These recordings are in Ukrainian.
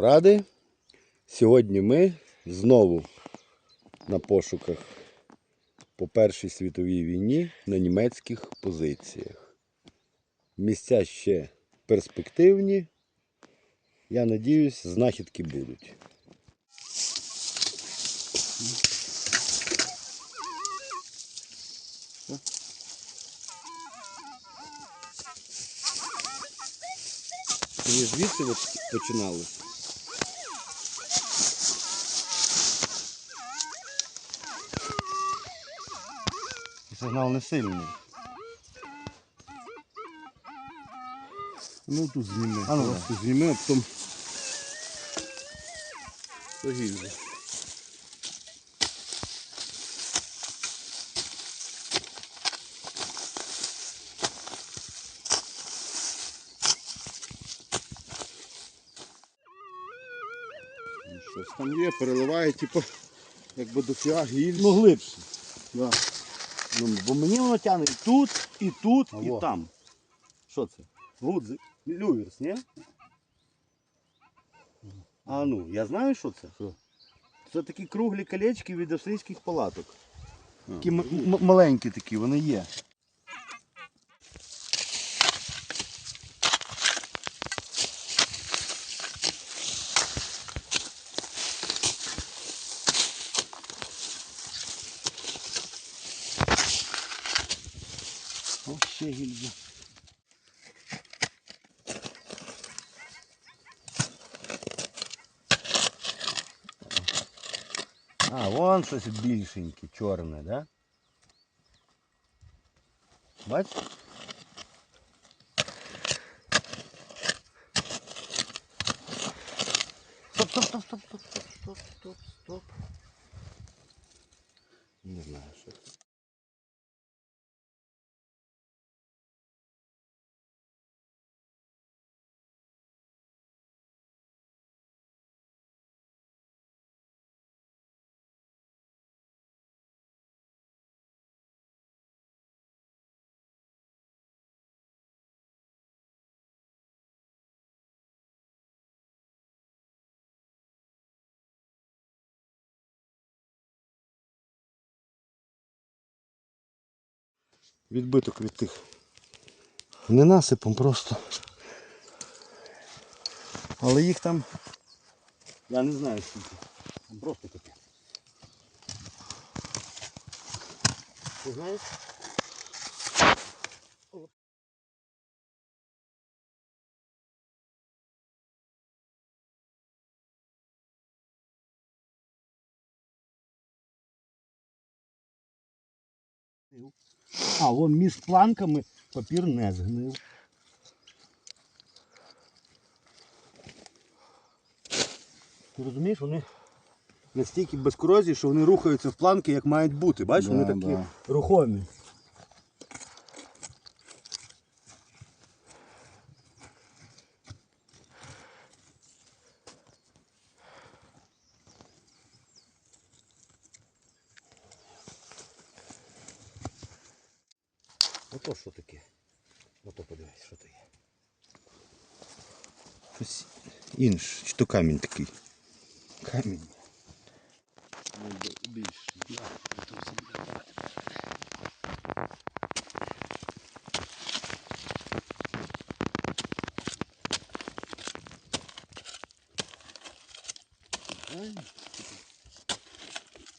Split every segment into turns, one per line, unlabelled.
камради. Сьогодні ми знову на пошуках по Першій світовій війні на німецьких позиціях. Місця ще перспективні. Я надіюсь, знахідки будуть. Вони звідси от. Сигнал не сильний.
Ну тут зніми.
А ну, тут зніми, а потім.
Погільно. Ну, Щось там є, переливає, типу, якби до фіа гіль.
Ну глибше.
Да.
Ну, бо мені воно тягне і тут, і тут,
Алло.
і там. Що це? Гудзи. Люверс, ні? А ну, я знаю, що це.
Що?
Це такі круглі колечки від австрійських палаток.
А.
Такі м- м- маленькі такі, вони є. А, вон щось більшеньке, чорне, да? Бачите? Стоп, стоп, стоп, стоп, стоп, стоп, стоп, стоп. Не знаю, що. Відбиток від тих. Не насипом просто. Але їх там. Я не знаю скільки. Там просто капець. Ти знаєш? А, вон між планками папір не згнив. Ти розумієш, вони настільки без корозії, що вони рухаються в планки, як мають бути. Бачиш,
Да,
вони такі
да.
рухомі. Ото що таке? Ото подивись, що то є. Щось інше. Чи то камінь такий? Камінь.
Більше.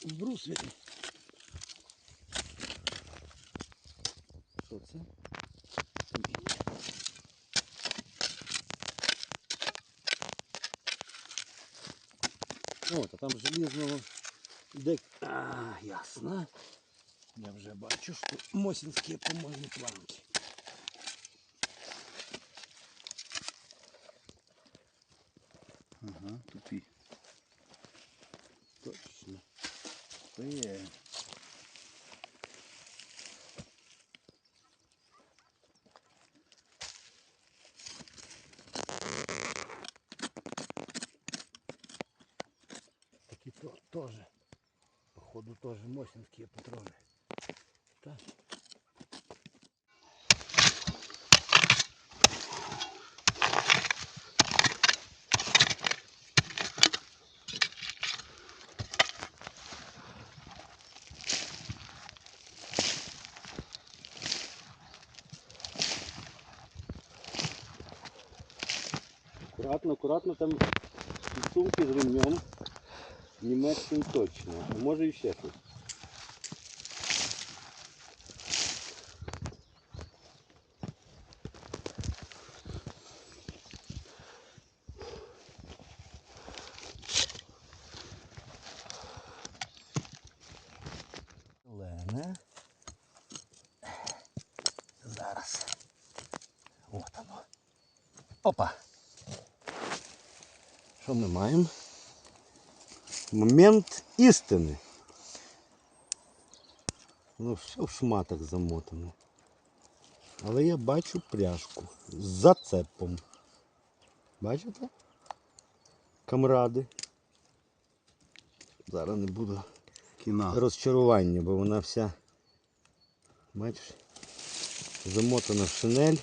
Брус видно. Що це? От, а там желізного дек. А, ясно. Я вже бачу, що мосінські помойні планки.
Ага, тупі.
Точно.
Це є.
то, тоже. Походу тоже мосинские патроны. Так. аккуратно, аккуратно там сумки с ремнем. Німецьким точно. А може і ще щось. Лене. Зараз. От воно. Опа. Що ми маємо? Момент істини. Ну, все в шматах замотане. Але я бачу пряжку з зацепом. Бачите? Камради. Зараз не буду
Кіна.
розчарування, бо вона вся, бачиш, замотана в шинель.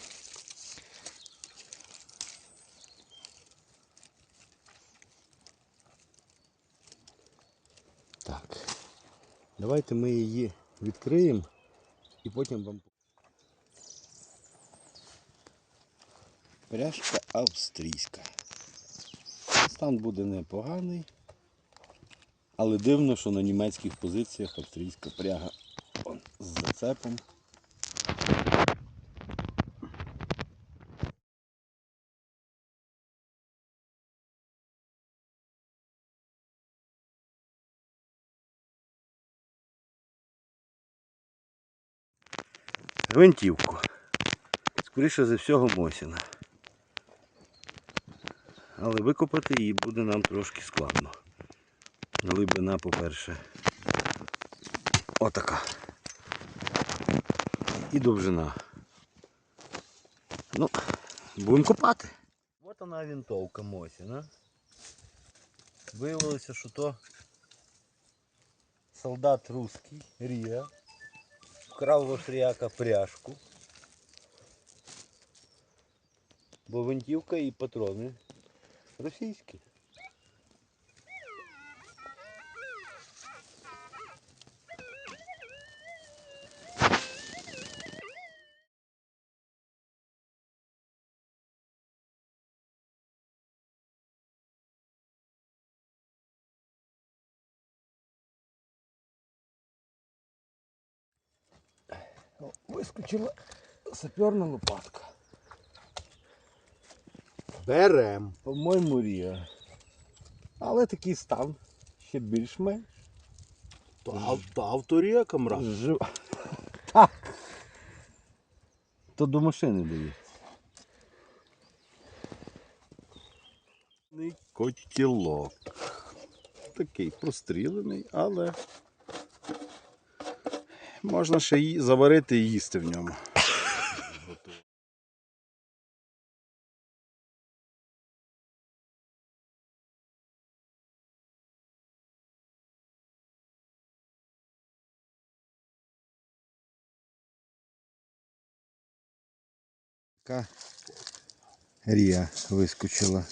Так. Давайте ми її відкриємо і потім вам. Пряжка австрійська. Стан буде непоганий. Але дивно, що на німецьких позиціях австрійська пряга з зацепом. Гвинтівку. Скоріше за всього Мосіна. Але викопати її буде нам трошки складно. Глибина, по-перше, отака. І довжина. Ну, будемо копати. От вона винтовка Мосіна. Виявилося, що то солдат русський, Рія, вкрав в австріяка пряжку. Бо винтівка і патрони російські. О, Вискочила саперна лопатка.
Берем.
По-моєму, Рія. Але такий стан ще більш-менш.
То, ав- то авторія камра.
Жив... Так. То до машини дає.
Котілок. Такий прострілений, але можна ще й заварити і їсти в ньому.
Така Рія вискочила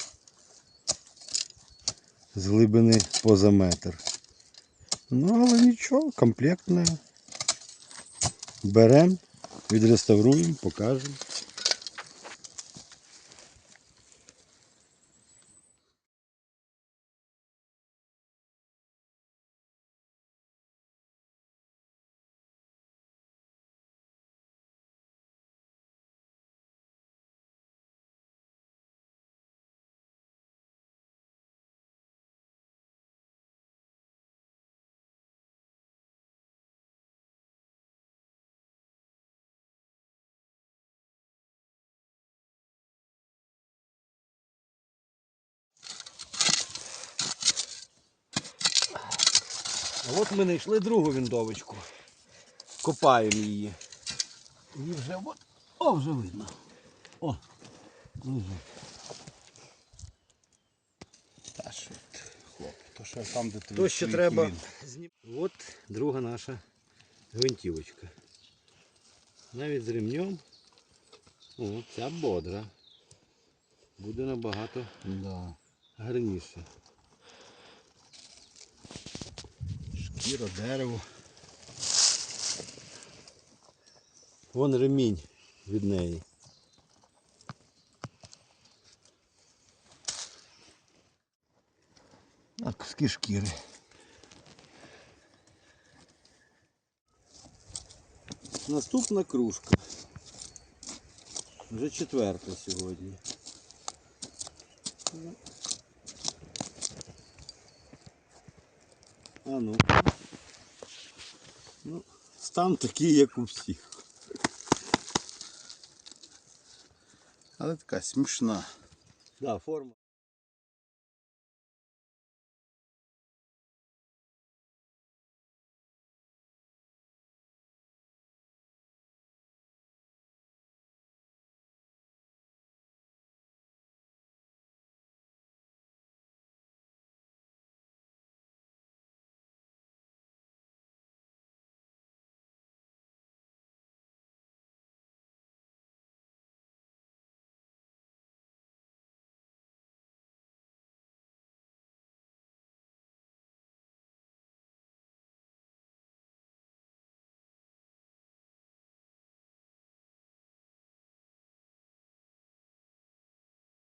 з глибини поза метр. Ну, але нічого, комплектна. Беремо, відреставруємо, покажемо. А от ми знайшли другу віндовочку. Копаємо її. Її вже от. О, вже видно. О, лежить.
Та що ти, хлоп, то ще там, де твій
То ще треба. От друга наша гвинтівочка. Навіть з ремнем. О, ця бодра. Буде набагато
Да.
гарніше.
Шкіра, дерево.
Вон ремінь від неї.
А куски шкіри.
Наступна кружка. Вже четверта сьогодні. А ну. ну. Стан такий, як у всіх.
Але така смішна.
Да, форма.